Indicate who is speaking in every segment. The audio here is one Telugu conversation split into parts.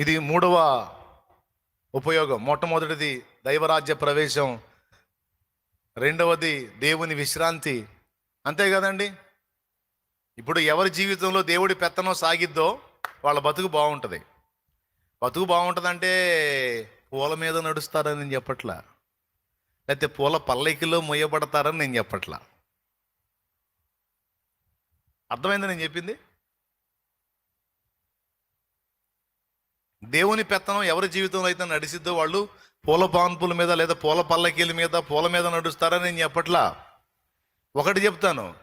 Speaker 1: ఇది మూడవ ఉపయోగం. మొట్టమొదటిది దైవరాజ్య ప్రవేశం. రెండవది దేవుని విశ్రాంతి. అంతే కదండి? ఇప్పుడు ఎవరి జీవితంలో దేవుడి పెత్తనం సాగిద్దో వాళ్ళ బతుకు బాగుంటుంది. బతుకు బాగుంటుందంటే పూల మీద నడుస్తారని నేను చెప్పట్లా. లేకపోతే పూల పల్లకిలో మొయ్యబడతారని నేను చెప్పట్లా. అర్థమైందని నేను చెప్పింది? దేవుని పెత్తనం ఎవరి జీవితంలో అయితే నడిచిద్దో వాళ్ళు పూల పాన్పుల మీద లేదా పూల పల్లకీల మీద పూల మీద నడుస్తారని నేను చెప్పట్లా ఒకటి చెప్తాను.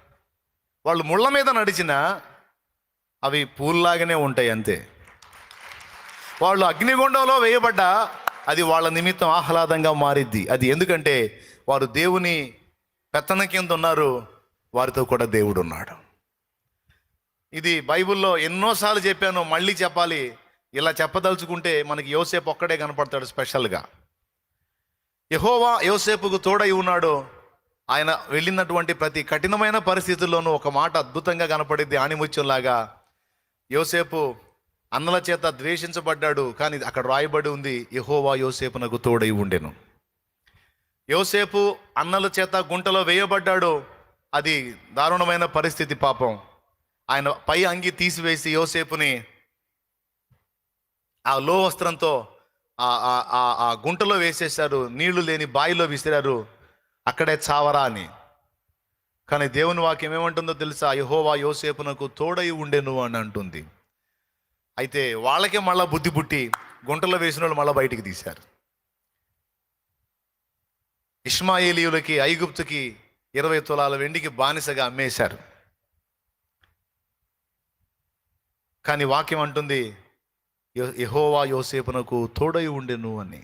Speaker 1: వాళ్ళు ముళ్ళ మీద నడిచినా అవి పూల్లాగానే ఉంటాయి అంతే. వాళ్ళు అగ్నిగుండంలో వేయబడ్డా అది వాళ్ళ నిమిత్తం ఆహ్లాదంగా మారిద్ది. అది ఎందుకంటే వారు దేవుని పెత్తన కింద ఉన్నారు వారితో కూడా దేవుడు ఉన్నాడు ఇది బైబిల్లో ఎన్నోసార్లు చెప్పాను మళ్ళీ చెప్పాలి. ఇలా చెప్పదలుచుకుంటే మనకి యోసేపు ఒక్కడే కనపడతాడు స్పెషల్గా. యహోవా యోసేపుకు తోడై ఉన్నాడు. ఆయన వెళ్ళినటువంటి ప్రతి కఠినమైన పరిస్థితుల్లోనూ ఒక మాట అద్భుతంగా కనపడింది ఆణిముత్యంలాగా. యోసేపు అన్నల చేత ద్వేషించబడ్డాడు కానీ అక్కడ రాయబడి ఉంది యహోవా యోసేపునకు తోడై ఉండెను. యోసేపు అన్నల చేత గుంటలో వేయబడ్డాడు. అది దారుణమైన పరిస్థితి పాపం. ఆయన పై అంగి తీసివేసి యోసేపుని ఆ లో వస్త్రంతో ఆ- ఆ- ఆ- ఆ గుంటలో వేసేశారు నీళ్ళు లేని బావిలో విసిరారు అక్కడే చావరా అని. కానీ దేవుని వాక్యం ఏమంటుందో తెలుసా? యహోవా యోసేపునకు తోడై ఉండెను అని అంటుంది. అయితే వాళ్ళకే మళ్ళా బుద్ధి పుట్టి గుంటలో వేసిన వాళ్ళు మళ్ళీ బయటికి తీశారు. ఇష్మాయేలీయులకి ఐగుప్తుకి ఇరవై తులాల వెండికి బానిసగా అమ్మేశారు. కానీ వాక్యం అంటుంది యహోవా యోసేపునకు తోడై ఉండెను అని.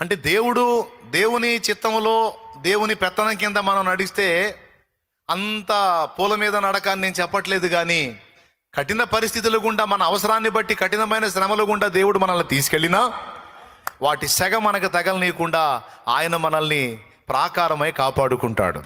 Speaker 1: అంటే దేవుడు దేవుని చిత్తంలో దేవుని పెత్తనం కింద మనం నడిస్తే అంత పూల మీద నడక నేను చెప్పట్లేదు కానీ కఠిన పరిస్థితుల గుండా మన అవసరాన్ని బట్టి కఠినమైన శ్రమల గుండా దేవుడు మనల్ని తీసుకెళ్ళినా వాటి సెగ మనకు తగలనీయకుండా ఆయన మనల్ని ప్రాకారమై కాపాడుకుంటాడు.